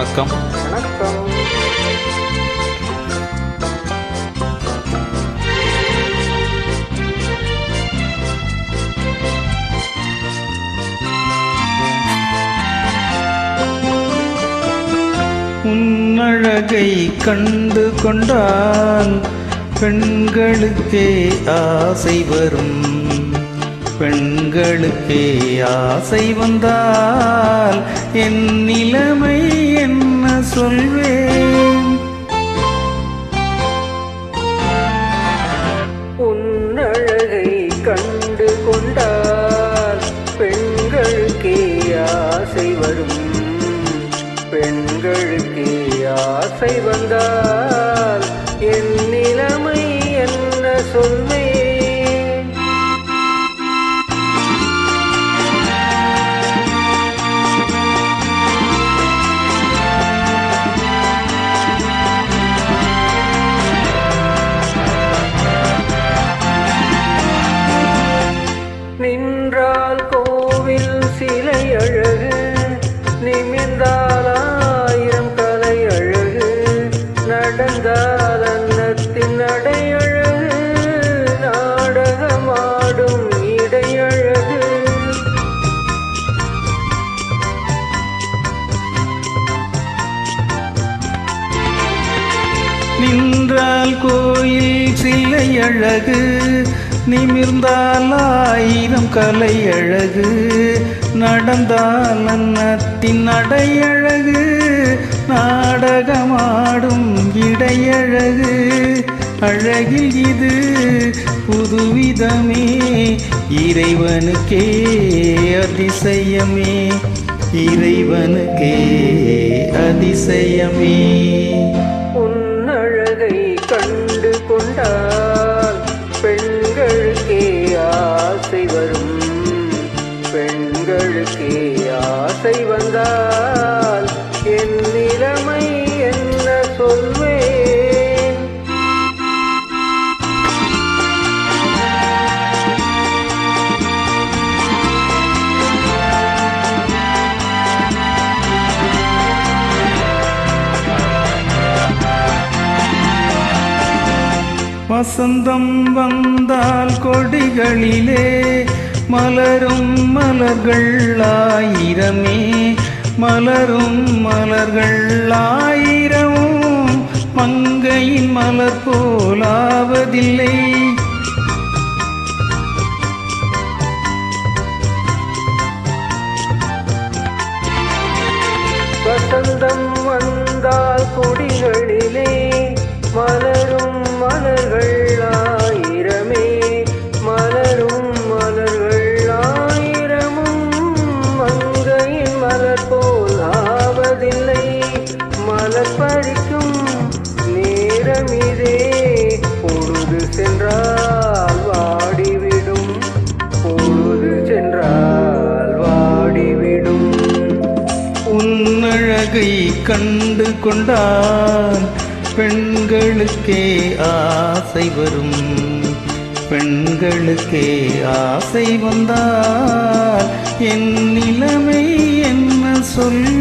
வணக்கம். வணக்கம் உன்னழகை கண்டு கொண்டால் பெண்களுக்கே ஆசை வரும். பெண்களுக்கே ஆசை வந்தால் என் நிலைமை சொல்வேன். உன்னழகை கண்டு கொண்டால் பெண்களுக்கே ஆசை வரும். பெண்களுக்கே ஆசை வந்தால் நின்றால் கோவில் சிலை அழகு நிமிர்ந்தால் ஆயிரம் கலை அழகு நடந்தால் அன்னத்தின் நடை அழகு நாடகமாடும் இடையழகு. நின்றால் கோயில் சிலை அழகு நிமிர்ந்தால் ஆயிரம் கலை அழகு. நடந்தால் அன்னத்தின் நடை நாடகமாடும் இடையழகு. அழகில் இது புதுவிதமே. இறைவனுக்கே அதிசயமே. இறைவனுக்கே அதிசயமே. வசந்தம் வந்தால் கொடிகளிலே மலரும் மலர்கள் ஆயிரமே மலரும் மலர்கள் ஆயிரமும் மங்கையின் மலர் போலாவதில்லை. வசந்தம் வந்தால் கொடிகளிலே மலரும் நேரம் இதே பொழுது சென்றால் வாடிவிடும். பொழுது சென்றால் வாடிவிடும். உன்னழகை கண்டு கொண்டால் பெண்களுக்கே ஆசை வரும். பெண்களுக்கே ஆசை வந்தால் என் நிலைமை என்ன சொல்வேன்